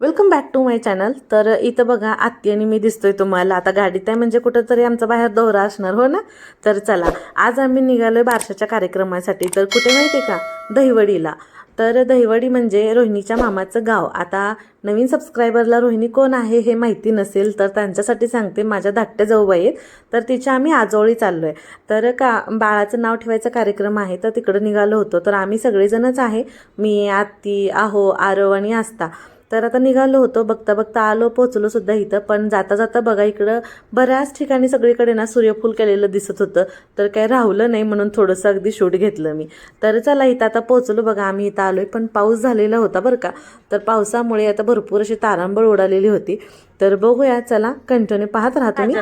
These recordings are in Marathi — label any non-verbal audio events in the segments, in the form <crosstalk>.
Welcome back to my channel तर इथं बघा आत्ती आणि मी दिसतोय तुम्हाला. आता गाडीत आहे म्हणजे कुठंतरी आमचा बाहेर दौरा असणार हो ना? तर चला आज आम्ही निघालोय बारशाच्या कार्यक्रमासाठी. तर कुठे माहिती आहे का? दहिवडीला. तर दहिवडी म्हणजे रोहिणीच्या मामाचं गाव. आता नवीन सबस्क्रायबरला रोहिणी कोण आहे हे माहिती नसेल तर त्यांच्यासाठी सांगते. माझ्या धाकट्या जाऊबाई आहेत. तर तिच्या आम्ही आजोळी चाललो आहे तर का बाळाचं नाव ठेवायचा कार्यक्रम आहे तर तिकडं निघालो होतो. तर आम्ही सगळेजणच आहे. मी आत्ती आहो आरव आणि आस्था. तर आता निघालो होतो बघता बघता आलो पोचलो सुद्धा इथं. पण जाता जाता बघा इकडं बऱ्याच ठिकाणी सगळीकडे ना सूर्यफूल केलेलं दिसत होतं. तर काय राहुलं नाही म्हणून थोडंसं अगदी शूट घेतलं मी. तर चला इथं आता पोचलो बघा आम्ही इथं आलोय. पण पाऊस झालेला होता बरं का. तर पावसामुळे आता भरपूर अशी तारांबळ उडालेली होती. तर बघूया चला कंटिन्यू पाहत राहतो मी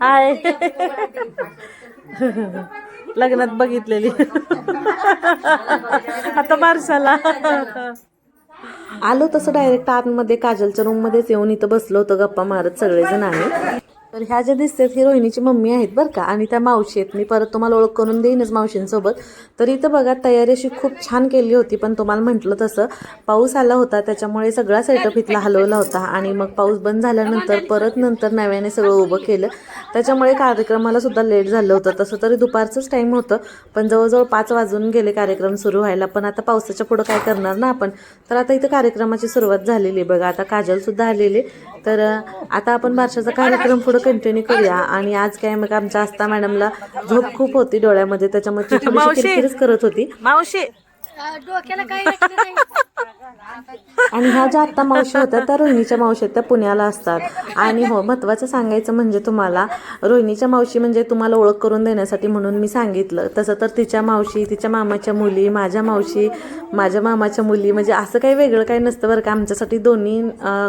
आय लग्नात बघितलेली. आता बारशाला. आलो तसं डायरेक्ट आतमध्ये काजलच्या रूममध्येच येऊन इथं बसलो होतो गप्पा मारत सगळेजण आम्ही. तर ह्या ज्या दिसतात ही रोहिणीची मम्मी आहेत बरं का. आणि त्या मावशी आहेत. मी परत तुम्हाला ओळख करून देईनच मावशींसोबत. तर इथं बघा तयारी अशी खूप छान केली होती पण तुम्हाला म्हटलं तसं पाऊस आला होता त्याच्यामुळे सगळा सेटअप इथला हलवला होता. आणि मग पाऊस बंद झाल्यानंतर परत नंतर नव्याने सगळं उभं केलं. त्याच्यामुळे कार्यक्रमाला सुद्धा लेट झालं होतं. तसं तरी दुपारचंच टाईम होतं पण जवळजवळ पाच वाजून गेले कार्यक्रम सुरू व्हायला. पण आता पावसाच्या पुढं काय करणार ना आपण? तर आता इथं कार्यक्रमाची सुरुवात झालेली आहे. बघा आता काजलसुद्धा आलेली. तर आता आपण बारशाचा कार्यक्रम पुढं कंटिन्यू करूया. आणि आज काय मग आमच्या आस्था मॅडमला झोप खूप होती डोळ्यामध्ये त्याच्यामुळे ती थोडीशी किरकिरच करत होती. मावशी. डोक्याला नाही. आणि ह्या ज्या आत्ता मावशी होत्या त्या रोहिणीच्या मावशी आहेत त्या पुण्याला असतात. आणि हो महत्त्वाचं सांगायचं म्हणजे तुम्हाला रोहिणीच्या मावशी म्हणजे तुम्हाला ओळख करून देण्यासाठी म्हणून मी सांगितलं. तसं तर तिच्या मावशी तिच्या मामाच्या मुली माझ्या मावशी माझ्या मामाच्या मुली म्हणजे असं काही वेगळं काही नसतं बरं का. आमच्यासाठी दोन्ही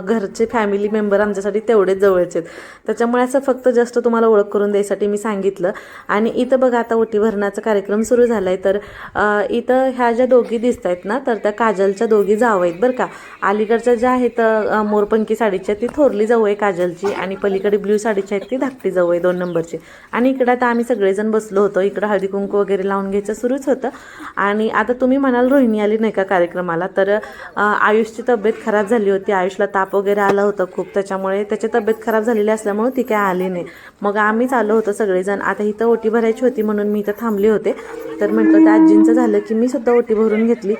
घरचे फॅमिली मेंबर आमच्यासाठी तेवढेच जवळचे आहेत. त्याच्यामुळे असं फक्त जस्ट तुम्हाला ओळख करून द्यायसाठी मी सांगितलं. आणि इथं बघा आता ओटी भरण्याचा कार्यक्रम सुरू झाला आहे तर इथं ह्या ज्या दोघी दिसत आहेत ना तर त्या काजलच्या दोघी जावं आहेत बरं का. अलीकडच्या ज्या आहेत मोरपंखी साडीच्या ती थोरली जाऊ आहे काजलची आणि पलीकडे ब्ल्यू साडीच्या आहेत ती धाकटी जाऊ आहे दोन नंबरची. आणि इकडं आता आम्ही सगळेजण बसलो होतो. इकडं हळदी कुंकू वगैरे लावून घ्यायचं सुरूच होतं. आणि आता तुम्ही म्हणाल रोहिणी आली नाही का कार्यक्रमाला? तर आयुषची तब्येत खराब झाली होती. आयुषला ताप वगैरे आला होता खूप. त्याच्यामुळे त्याची तब्येत खराब झालेली असल्यामुळे ती काय आली नाही. मग आम्हीच आलो होतो सगळेजण. आता इथं ओटी भरायची होती म्हणून मी इथं थांबले होते. तर म्हटलं त्या आजींचं झालं की मी सुद्धा ओटी भरून घेतली.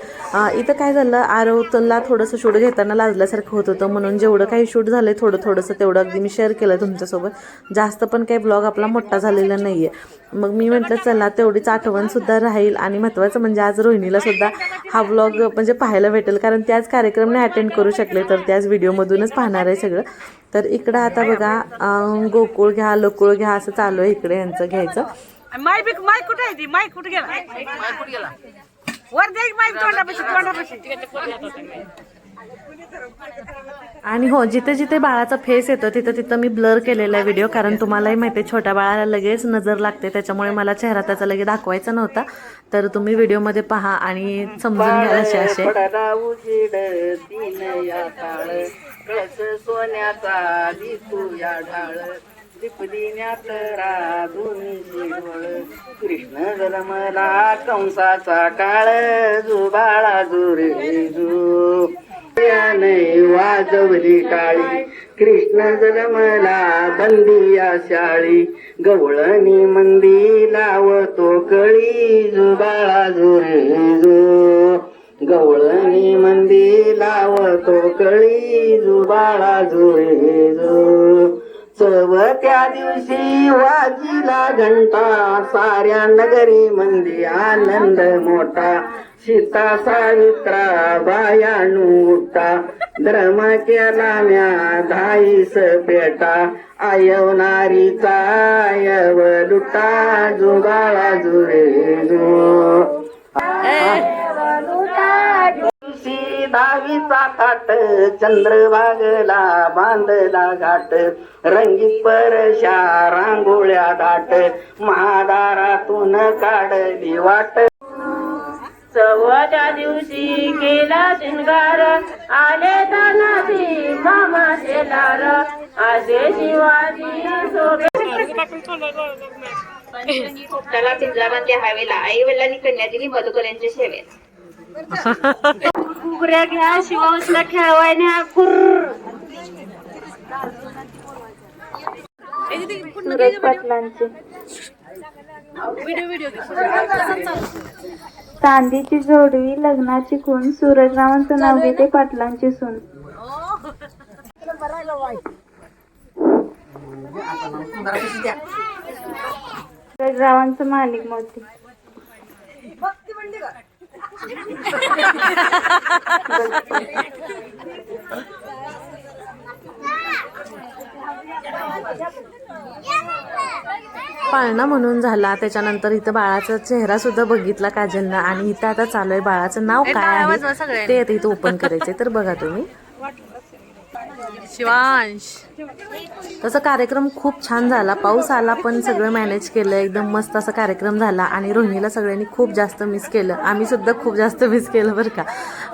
इथं काय झालं? आरवतला थोडंसं शूट घेताना लाजल्यासारखं होत होतं. म्हणून जेवढं काही शूट झालं थोडं थोडंसं तेवढं अगदी मी शेअर केलं तुमच्यासोबत. जास्त पण काही ब्लॉग आपला मोठा झालेला नाही आहे मग मी म्हटलं चला तेवढीच आठवणसुद्धा राहील. आणि महत्त्वाचं म्हणजे आज रोहिणीला सुद्धा हा व्लॉग म्हणजे पाहायला भेटेल. कारण ते आज कार्यक्रम नाही अटेंड करू शकले तर ते आज व्हिडिओमधूनच पाहणार आहे सगळं. तर इकडं आता बघा गोकुळ घ्या लोकुळ घ्या असं चालू आहे इकडे यांचं घ्यायचं. माय बी माय कुठे आहे ती? माय कुठे गेला? माय कुठे गेला? वर जाईल माय तोंडापाशी तोंडापाशी. आणि हो जिथे जिथे बाळाचा फेस येतो तिथं तिथं मी ब्लर केलेला आहे व्हिडिओ कारण तुम्हालाही माहिती आहे छोट्या बाळाला लगेच नजर लागते. त्याच्यामुळे मला चेहरा त्याचा लगेच दाखवायचा नव्हता. तर तुम्ही व्हिडिओमध्ये पहा आणि समजून घ्या असे असे. पडदा दीपदिन्यात कृष्ण जन्मला कंसाचा काळ जुबाळा जुरे जू नाही वाजवली काळी कृष्ण जन्मला बंदी या शाळी गवळणी मंदी लावतो कळी जुबाळा जुरे जो गवळणी मंदी लावतो कळी जुबाळा जुरे जो चवत्या दिवशी वाजिला घंटा साऱ्या नगरी मंदी आनंद मोठा. सीता सावित्रा बायाणू उठा धर्म केला म्या धाईस पेटा. आयवणारीचा आयव लुटा जुगाळा जुरे जो दहावीचा ताट चंद्रभागला बांधला घाट रंगीत परशा रांगोळ्या दाट महादारातून काढली वाट. चवच्या दिवशी केला शिंगार आले तानाजी मामा शेलार आजे शिवाजी सोबे त्याला पिंजराबंदी हायवेला आई वडिलांनी कन्या दिली मधुकर यांच्या सेवेत <laughs> कुरकुऱ्या घ्या शिवहंसला खेळवायला कुर्र सूरज पाटलांचे. चांदीची जोडवी लग्नाची खून सूरजरावांचं नाव घेते पाटलांची सून. सूरजरावांचं मालिक मोती पाळणा म्हणून झाला. त्याच्यानंतर इथं बाळाचा चेहरा सुद्धा बघितला काजलनं. आणि इथं आता चालू आहे बाळाचं नाव काय आहे? ते आता इथं ओपन करायचंय. तर बघा तुम्ही. शिवांश. तसा कार्यक्रम खूप छान झाला. पाऊस आला पण सगळं मॅनेज केलं. एकदम मस्त असा कार्यक्रम झाला. आणि रोहिणीला सगळ्यांनी खूप जास्त मिस केलं. आम्ही सुद्धा खूप जास्त मिस केलं बरं का.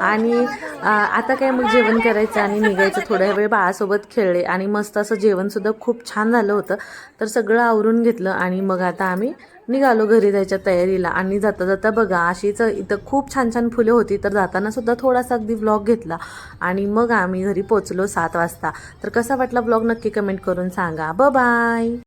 आणि आता काय मग जेवण करायचं आणि निघायचं? थोड्या वेळ बाळासोबत खेळले आणि मस्त असं जेवणसुद्धा खूप छान झालं होतं. तर सगळं आवरून घेतलं आणि मग आता आम्ही निघालो घरी जायच्या तयारीला आणि जाता जाता बघा अशीच इथं खूप छान छान फुले होती. तर जाताना सुद्धा थोडासा अगदी व्लॉग घेतला. आणि मग आम्ही घरी पोचलो सात वाजता. तर कसा वाटला व्लॉग नक्की कमेंट करून सांगा. ब बाय